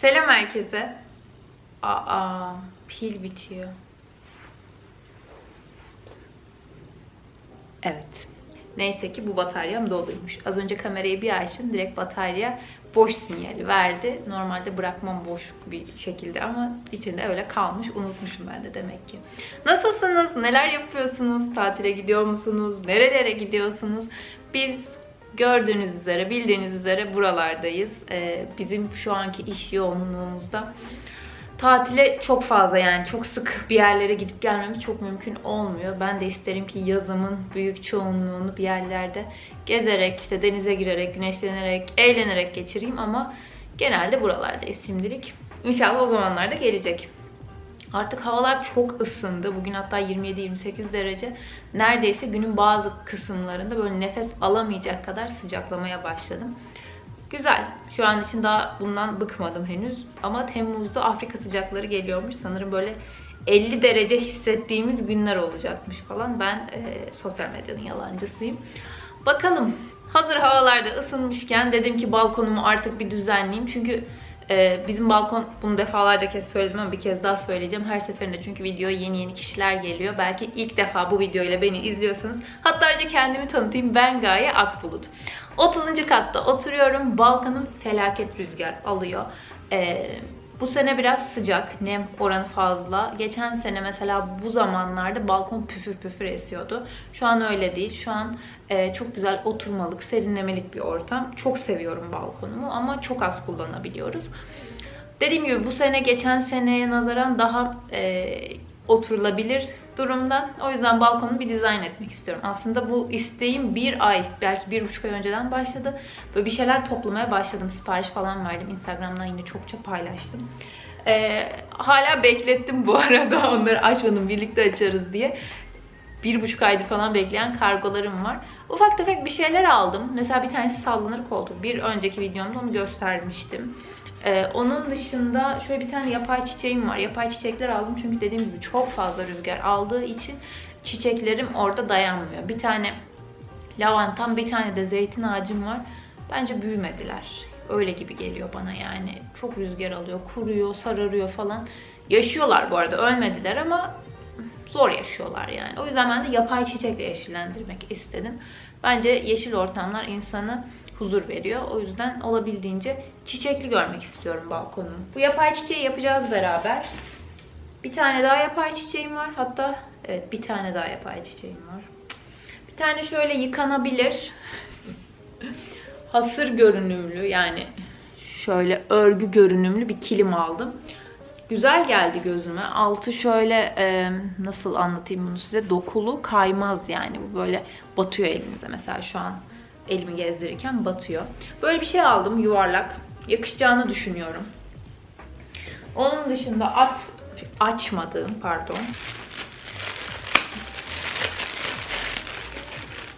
Selam herkese. Aa, pil bitiyor. Evet. Neyse ki bu bataryam doluymuş. Az önce kamerayı bir açtım. Direkt batarya boş sinyali verdi. Normalde bırakmam boş bir şekilde ama içinde öyle kalmış. Unutmuşum ben de demek ki. Nasılsınız? Neler yapıyorsunuz? Tatile gidiyor musunuz? Nerelere gidiyorsunuz? Biz gördüğünüz üzere, bildiğiniz üzere buralardayız. Ee, bizim şu anki iş yoğunluğumuzda tatile çok fazla yani çok sık bir yerlere gidip gelmemiz çok mümkün olmuyor. Ben de isterim ki yazımın büyük çoğunluğunu bir yerlerde gezerek, işte denize girerek, güneşlenerek, eğlenerek geçireyim ama genelde buralardayız şimdilik. İnşallah o zamanlarda gelecek. Artık havalar çok ısındı. Bugün hatta 27-28 derece. Neredeyse günün bazı kısımlarında böyle nefes alamayacak kadar sıcaklamaya başladım. Güzel. Şu an için daha bundan bıkmadım henüz. Ama Temmuz'da Afrika sıcakları geliyormuş. Sanırım böyle 50 derece hissettiğimiz günler olacakmış falan. Ben e, sosyal medyanın yalancısıyım. Bakalım. Hazır havalarda ısınmışken dedim ki balkonumu artık bir düzenleyeyim. Çünkü e, bizim balkon bunu defalarca kez söyledim ama bir kez daha söyleyeceğim. Her seferinde çünkü videoya yeni yeni kişiler geliyor. Belki ilk defa bu videoyla beni izliyorsanız. Hatta önce kendimi tanıtayım. Ben Gaye Akbulut. 30. katta oturuyorum. Balkonum felaket rüzgar alıyor. Ee, bu sene biraz sıcak, nem oranı fazla. Geçen sene mesela bu zamanlarda balkon püfür püfür esiyordu. Şu an öyle değil. Şu an e, çok güzel oturmalık, serinlemelik bir ortam. Çok seviyorum balkonumu ama çok az kullanabiliyoruz. Dediğim gibi bu sene geçen seneye nazaran daha e, oturulabilir durumda. O yüzden balkonu bir dizayn etmek istiyorum. Aslında bu isteğim bir ay, belki bir buçuk ay önceden başladı. Böyle bir şeyler toplamaya başladım. Sipariş falan verdim. Instagram'dan yine çokça paylaştım. Ee, hala beklettim bu arada. Onları açmadım. Birlikte açarız diye. Bir buçuk aydır falan bekleyen kargolarım var. Ufak tefek bir şeyler aldım. Mesela bir tanesi sallanır koltuk. Bir önceki videomda onu göstermiştim. Ee, onun dışında şöyle bir tane yapay çiçeğim var. Yapay çiçekler aldım çünkü dediğim gibi çok fazla rüzgar aldığı için çiçeklerim orada dayanmıyor. Bir tane lavantam, bir tane de zeytin ağacım var. Bence büyümediler. Öyle gibi geliyor bana yani. Çok rüzgar alıyor, kuruyor, sararıyor falan. Yaşıyorlar bu arada, ölmediler ama zor yaşıyorlar yani. O yüzden ben de yapay çiçekle yeşillendirmek istedim. Bence yeşil ortamlar insanı huzur veriyor. O yüzden olabildiğince çiçekli görmek istiyorum balkonumu. Bu yapay çiçeği yapacağız beraber. Bir tane daha yapay çiçeğim var. Hatta evet bir tane daha yapay çiçeğim var. Bir tane şöyle yıkanabilir. Hasır görünümlü yani şöyle örgü görünümlü bir kilim aldım. Güzel geldi gözüme. Altı şöyle e, nasıl anlatayım bunu size? Dokulu kaymaz yani. Bu böyle batıyor elinize mesela şu an elimi gezdirirken batıyor. Böyle bir şey aldım yuvarlak. Yakışacağını düşünüyorum. Onun dışında at açmadığım pardon.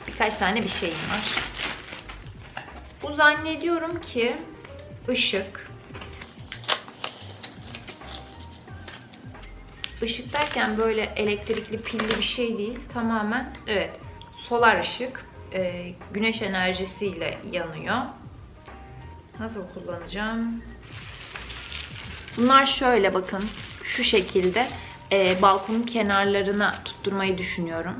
Birkaç tane bir şeyim var. Bu zannediyorum ki ışık. Işık derken böyle elektrikli pilli bir şey değil. Tamamen evet solar ışık e, güneş enerjisiyle yanıyor. Nasıl kullanacağım? Bunlar şöyle bakın. Şu şekilde e, balkonun kenarlarına tutturmayı düşünüyorum.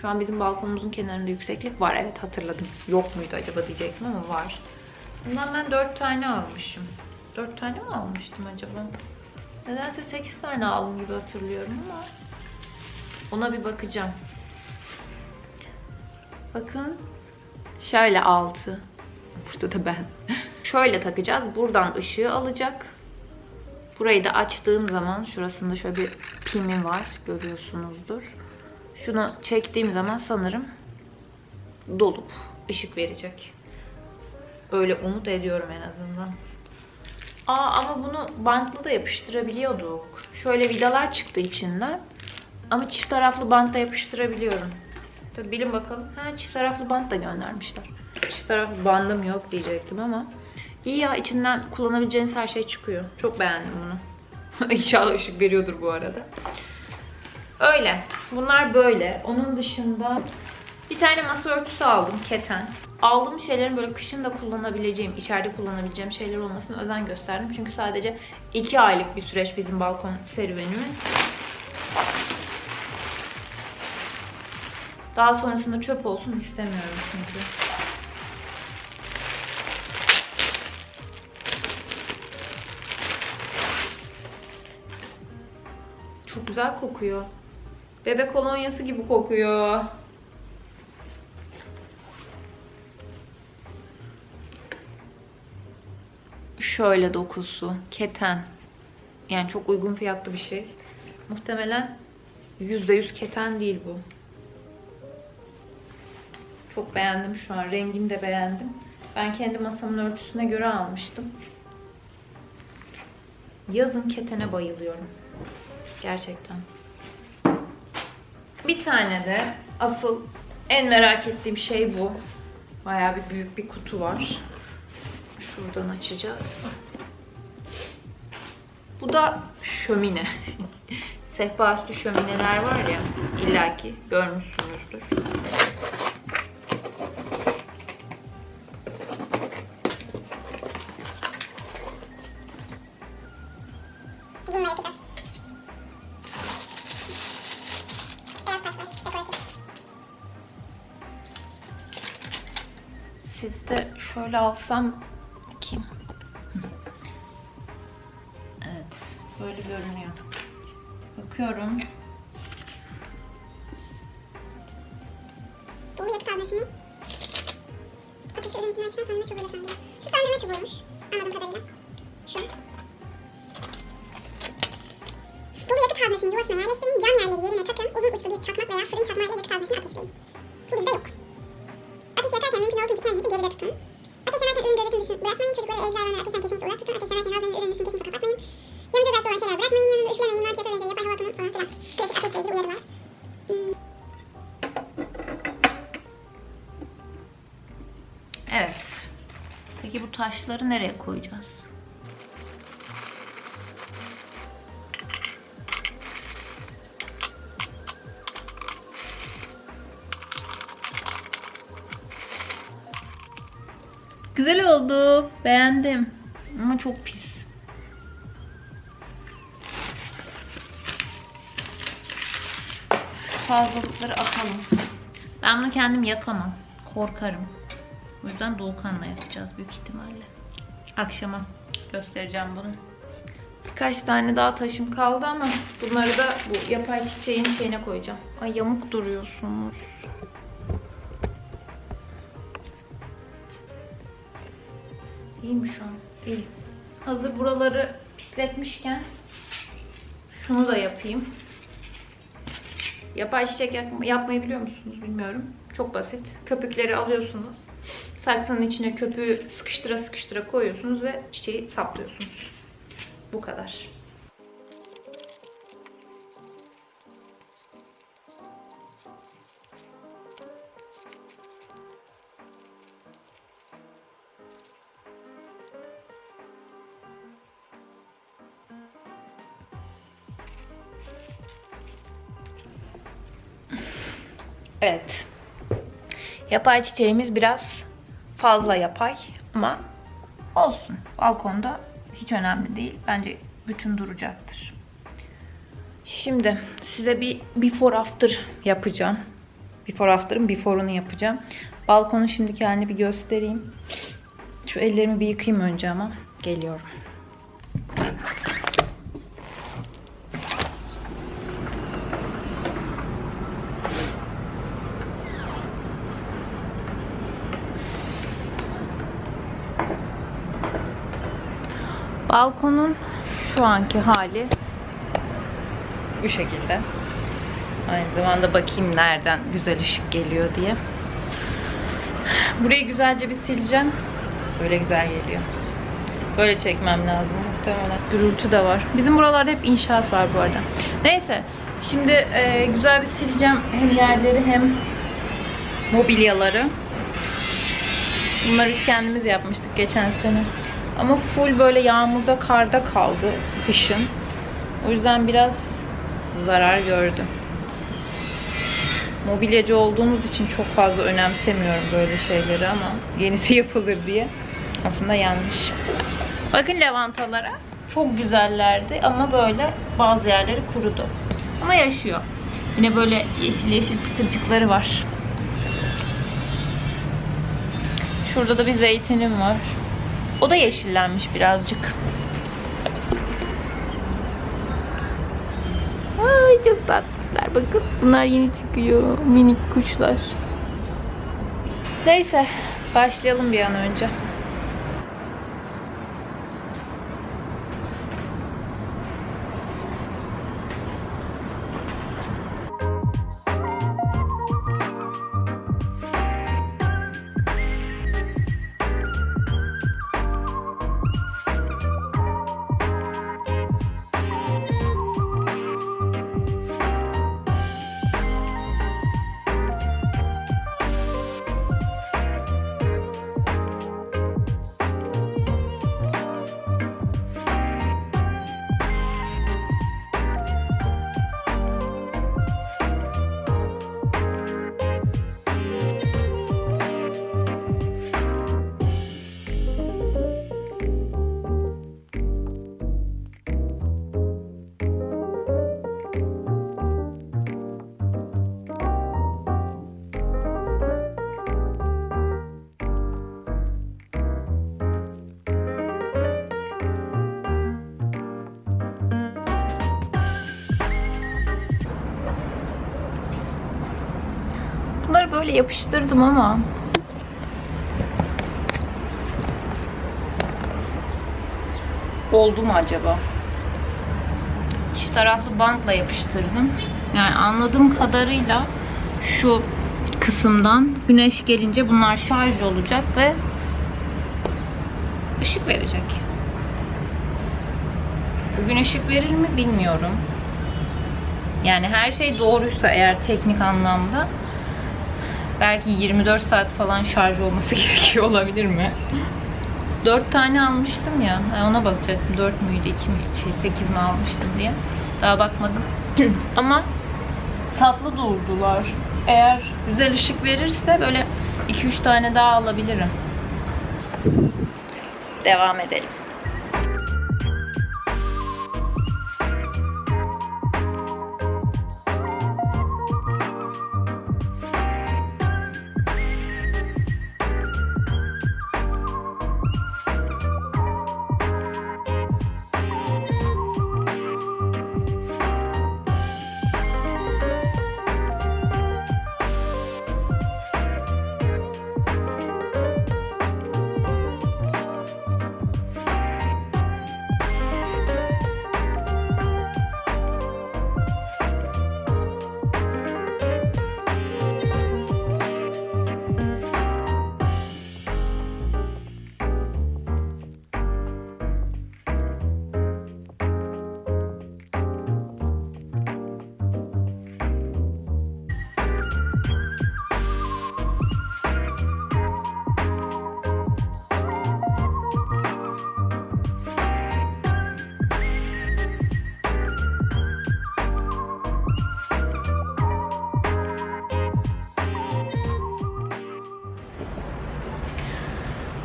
Şu an bizim balkonumuzun kenarında yükseklik var. Evet hatırladım. Yok muydu acaba diyecektim ama var. Bundan ben 4 tane almışım. 4 tane mi almıştım acaba? Nedense 8 tane aldım gibi hatırlıyorum ama ona bir bakacağım. Bakın. Şöyle altı. Burada da ben. Şöyle takacağız. Buradan ışığı alacak. Burayı da açtığım zaman şurasında şöyle bir pimi var. Görüyorsunuzdur. Şunu çektiğim zaman sanırım dolup ışık verecek. Öyle umut ediyorum en azından. Aa ama bunu bantla da yapıştırabiliyorduk. Şöyle vidalar çıktı içinden. Ama çift taraflı bantla yapıştırabiliyorum. Tabii bilin bakalım. Ha çift taraflı bant da göndermişler. Çift taraflı bandım yok diyecektim ama. İyi ya içinden kullanabileceğiniz her şey çıkıyor. Çok beğendim bunu. İnşallah ışık veriyordur bu arada. Öyle. Bunlar böyle. Onun dışında bir tane masa örtüsü aldım keten. aldığım şeylerin böyle kışın da kullanabileceğim, içeride kullanabileceğim şeyler olmasına özen gösterdim. Çünkü sadece 2 aylık bir süreç bizim balkon serüvenimiz. Daha sonrasında çöp olsun istemiyorum çünkü. Çok güzel kokuyor. Bebek kolonyası gibi kokuyor. Şöyle dokusu. Keten. Yani çok uygun fiyatlı bir şey. Muhtemelen %100 keten değil bu. Çok beğendim şu an. Rengini de beğendim. Ben kendi masamın ölçüsüne göre almıştım. Yazın ketene bayılıyorum. Gerçekten. Bir tane de asıl en merak ettiğim şey bu. Bayağı bir büyük bir kutu var. Şuradan açacağız. Bu da şömine. Sehpa üstü şömineler var ya illaki görmüşsünüzdür. Şöyle alsam bakayım. Evet, böyle görünüyor. Bakıyorum. Dolu yakıt haznesini ateşi ölüm içinden çıkan söndürme çubuğuyla söndürüyor. Şu söndürme çubuğuymuş. Anladığım kadarıyla. Şu. Dolu yakıt haznesini yuvasına yerleştirin. Cam yerleri yerine takın. Uzun uçlu bir çakmak veya fırın çakmağıyla yakıt haznesini ateşleyin. Bu bizde yok. Ateş yakarken mümkün olduğunca kendinizi geride tutun. Gözetim dışında bırakmayın. Çocukları ve ateşten kesinlikle uzak tutun. Ateş yanarken haznenin ürünün üstünü kesinlikle kapatmayın. Yanıcı özellikle olan şeyler bırakmayın. Yanında üflemeyin. Vantilatör benzeri yapay hava akımı falan filan. Klasik ateşle ilgili uyarılar. Evet. Peki bu taşları nereye koyacağız? Güzel oldu. Beğendim. Ama çok pis. Fazlalıkları atalım. Ben bunu kendim yakamam. Korkarım. O yüzden Doğukan'la yapacağız büyük ihtimalle. Akşama göstereceğim bunu. Birkaç tane daha taşım kaldı ama bunları da bu yapay çiçeğin şeyine koyacağım. Ay yamuk duruyorsunuz. İyi mi şu an? İyi. Hazır buraları pisletmişken şunu da yapayım. Yapay çiçek yap- yapmayı biliyor musunuz bilmiyorum. Çok basit. Köpükleri alıyorsunuz. Saksının içine köpüğü sıkıştıra sıkıştıra koyuyorsunuz ve çiçeği saplıyorsunuz. Bu kadar. Evet. Yapay çiçeğimiz biraz fazla yapay ama olsun. Balkonda hiç önemli değil. Bence bütün duracaktır. Şimdi size bir before after yapacağım. Before after'ın before'unu yapacağım. Balkonun şimdiki halini bir göstereyim. Şu ellerimi bir yıkayayım önce ama geliyorum. Balkonun şu anki hali bu şekilde. Aynı zamanda bakayım nereden güzel ışık geliyor diye. Burayı güzelce bir sileceğim. Böyle güzel geliyor. Böyle çekmem lazım muhtemelen. Gürültü de var. Bizim buralarda hep inşaat var bu arada. Neyse. Şimdi e, güzel bir sileceğim hem yerleri hem mobilyaları. Bunları biz kendimiz yapmıştık geçen sene. Ama full böyle yağmurda, karda kaldı kışın. O yüzden biraz zarar gördü. mobilyacı olduğumuz için çok fazla önemsemiyorum böyle şeyleri ama yenisi yapılır diye. Aslında yanlış. Bakın lavantalara. Çok güzellerdi ama böyle bazı yerleri kurudu. Ama yaşıyor. Yine böyle yeşil yeşil pıtırcıkları var. Şurada da bir zeytinim var. O da yeşillenmiş birazcık. Ay çok tatlıslar. Bakın bunlar yeni çıkıyor. Minik kuşlar. Neyse başlayalım bir an önce. Yapıştırdım ama oldu mu acaba? Çift taraflı bantla yapıştırdım. Yani anladığım kadarıyla şu kısımdan güneş gelince bunlar şarj olacak ve ışık verecek. Bugün ışık verir mi bilmiyorum. Yani her şey doğruysa eğer teknik anlamda belki 24 saat falan şarj olması gerekiyor olabilir mi? 4 tane almıştım ya. Ona bakacaktım. 4 müydü, 2 mi, şey 8 mi almıştım diye. Daha bakmadım. Ama tatlı durdular. Eğer güzel ışık verirse böyle 2-3 tane daha alabilirim. Devam edelim.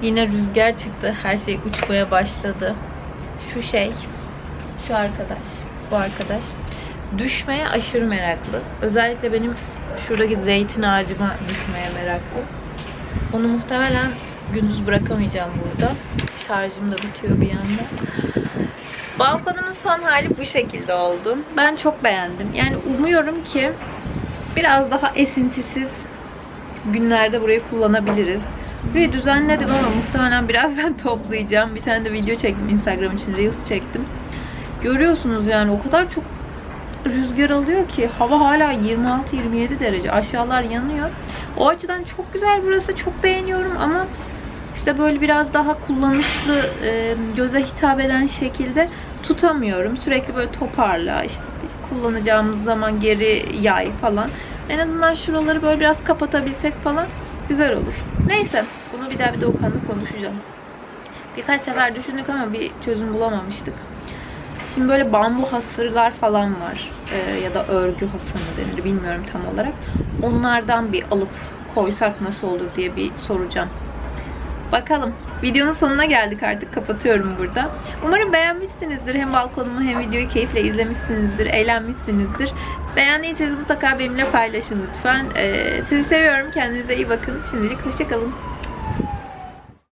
Yine rüzgar çıktı. Her şey uçmaya başladı. Şu şey, şu arkadaş, bu arkadaş düşmeye aşırı meraklı. Özellikle benim şuradaki zeytin ağacıma düşmeye meraklı. Onu muhtemelen gündüz bırakamayacağım burada. Şarjım da bitiyor bir yandan. Balkonumun son hali bu şekilde oldu. Ben çok beğendim. Yani umuyorum ki biraz daha esintisiz günlerde burayı kullanabiliriz. Burayı düzenledim ama muhtemelen birazdan toplayacağım. Bir tane de video çektim Instagram için. Reels çektim. Görüyorsunuz yani o kadar çok rüzgar alıyor ki hava hala 26-27 derece. Aşağılar yanıyor. O açıdan çok güzel burası. Çok beğeniyorum ama işte böyle biraz daha kullanışlı, e, göze hitap eden şekilde tutamıyorum. Sürekli böyle toparla, işte kullanacağımız zaman geri yay falan. En azından şuraları böyle biraz kapatabilsek falan güzel olur. Neyse, bunu bir daha bir Doğukan'la konuşacağım. Birkaç sefer düşündük ama bir çözüm bulamamıştık. Şimdi böyle bambu hasırlar falan var. Ee, ya da örgü hasır mı denir bilmiyorum tam olarak. onlardan bir alıp koysak nasıl olur diye bir soracağım. Bakalım. Videonun sonuna geldik artık. Kapatıyorum burada. Umarım beğenmişsinizdir. Hem balkonumu hem videoyu keyifle izlemişsinizdir. Eğlenmişsinizdir. Beğendiyseniz mutlaka benimle paylaşın lütfen. Ee, sizi seviyorum. Kendinize iyi bakın. Şimdilik hoşçakalın.